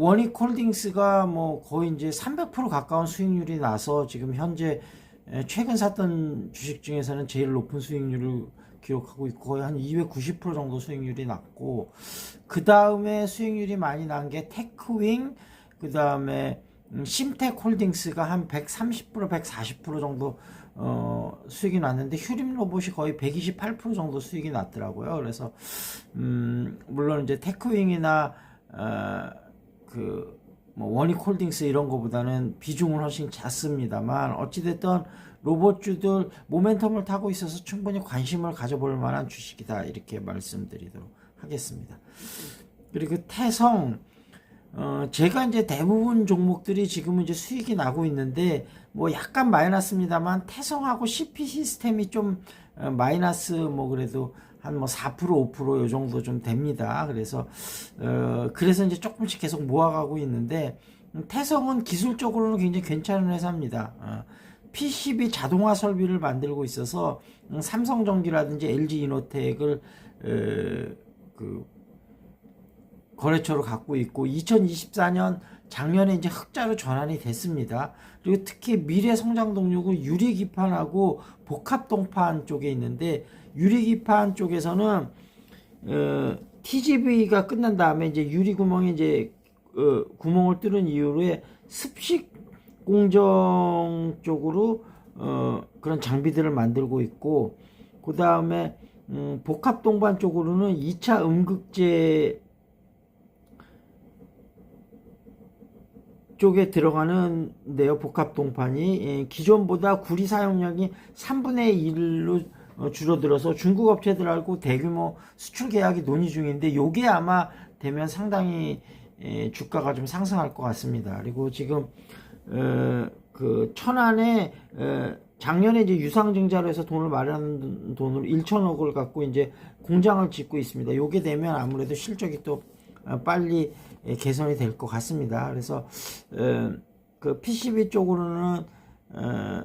원익홀딩스가 뭐 거의 이제 300% 가까운 수익률이 나서 지금 현재 에, 최근 샀던 주식 중에서는 제일 높은 수익률을 기록하고 있고 거의 한 290% 정도 수익률이 났고 그 다음에 수익률이 많이 난 게 테크윙 그 다음에 음, 심텍홀딩스가 한 130% 140% 정도 어, 수익이 났는데 휴림 로봇이 거의 128% 정도 수익이 났더라고요. 그래서 음, 물론 이제 테크윙이나 어, 그 뭐 원익홀딩스 이런 거보다는 비중은 훨씬 작습니다만 어찌됐든 로봇주들 모멘텀을 타고 있어서 충분히 관심을 가져볼 만한 주식이다 이렇게 말씀드리도록 하겠습니다. 그리고 태성 어, 제가 이제 대부분 종목들이 지금은 이제 수익이 나고 있는데, 뭐 약간 마이너스입니다만, 태성하고 CP 시스템이 좀, 어, 마이너스 뭐 그래도 한 뭐 4% 5%요 정도 좀 됩니다. 그래서, 어, 그래서 이제 조금씩 계속 모아가고 있는데, 음, 태성은 기술적으로는 굉장히 괜찮은 회사입니다. 어, PCB 자동화 설비를 만들고 있어서, 음, 삼성전기라든지 LG 이노텍을, 어, 그, 거래처로 갖고 있고 2024년 작년에 이제 흑자로 전환이 됐습니다. 그리고 특히 미래 성장 동력은 유리 기판하고 복합 동판 쪽에 있는데 유리 기판 쪽에서는 어, TGV가 끝난 다음에 이제 유리 구멍에 이제 어, 구멍을 뚫은 이후에 습식 공정 쪽으로 어, 그런 장비들을 만들고 있고 그 다음에 음, 복합 동반 쪽으로는 2차 음극재 쪽에 들어가는데요. 복합 동판이 예, 기존보다 구리 사용량이 3분의 1로 어, 줄어들어서 중국 업체들하고 대규모 수출 계약이 논의 중인데 요게 아마 되면 상당히 예, 주가가 좀 상승할 것 같습니다. 그리고 지금 어, 그 천안에 어, 작년에 이제 유상증자로 해서 돈을 마련한 돈으로 1천억을 갖고 이제 공장을 짓고 있습니다. 요게 되면 아무래도 실적이 또 어, 빨리 예, 개선이 될 것 같습니다. 그래서 어, 그 PCB 쪽으로는 어,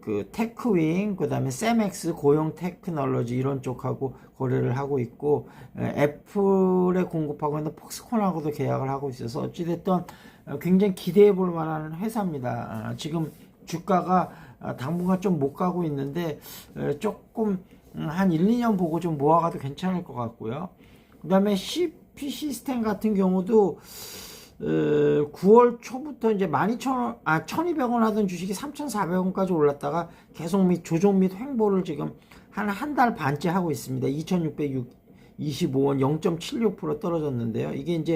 그 테크윙, 그 다음에 세맥스, 고용 테크놀로지 이런 쪽하고 거래를 하고 있고 에, 애플에 공급하고 있는 폭스콘하고도 계약을 하고 있어서 어찌됐든 어, 굉장히 기대해 볼 만한 회사입니다. 아, 지금 주가가 아, 당분간 좀 못 가고 있는데 에, 조금 음, 한 1, 2년 보고 좀 모아가도 괜찮을 것 같고요. 그 다음에 CP 시스템 같은 경우도 어, 9월 초부터 이제 12,000원, 아, 1,200원 하던 주식이 3,400원까지 올랐다가 계속 및 조정 및 횡보를 지금 한 한 달 반째 하고 있습니다. 2,625원 0.76% 떨어졌는데요. 이게 이제